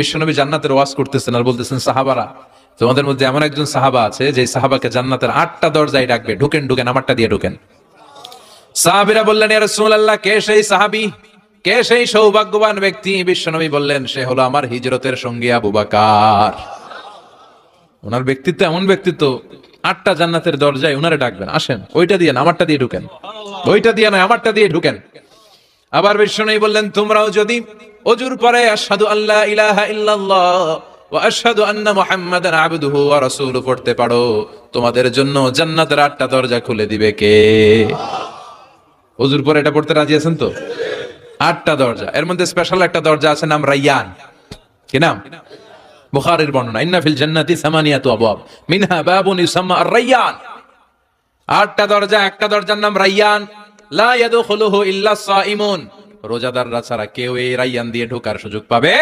বিশ্বনবী জান্নাতের ওয়াজ করতেছেন আর বলতেছেন, সাহাবারা, তোমাদের মধ্যে এমন একজন সাহাবা আছে, যে সাহাবাকে জান্নাতের আটটা দরজায় ডাকবে, ঢুকেন ঢুকেন, আমারটা দিয়ে ঢুকেন। সাহাবিরা বললেন রাসূলুল্লাহ, কে সেই সাহাবী? কে সেই সৌভাগ্যবান ব্যক্তি? বিশ্বনবী বললেন, সে হলো আমার হিজরতের সঙ্গী আবু বকর। ওনার ব্যক্তিত্ব এমন ব্যক্তিত্ব, আটটা জান্নাতের দরজায় ওনারে ডাকবেন, আসেন, ওইটা দিয়ে আমারটা দিয়ে ঢুকেন। ওইটা দিয়ে নয়, আমারটা দিয়ে ঢুকেন। আবার বিষ্ণু বললেন, তোমরাও যদি অজুর পরে আশহাদু আল্লাহ ইলাহা ইল্লাল্লাহ তোমাদের জন্য দরজা খুলে দিবে কে? অজুর পরে এটা পড়তে রাজি আছেন তো? আটটা দরজা। এর মধ্যে স্পেশাল একটা দরজা আছে, নাম রাইয়ান। কি নাম? বুখারীর বর্ণনা মিনহা আর-রাইয়ান। আটটা দরজা, একটা দরজার নাম রাইয়ান। লা ইয়াদখুলুহু রোজাদাররা ছাড়া কেউ এই রাইয়ান দিয়ে ঢোকার সুযোগ পাবে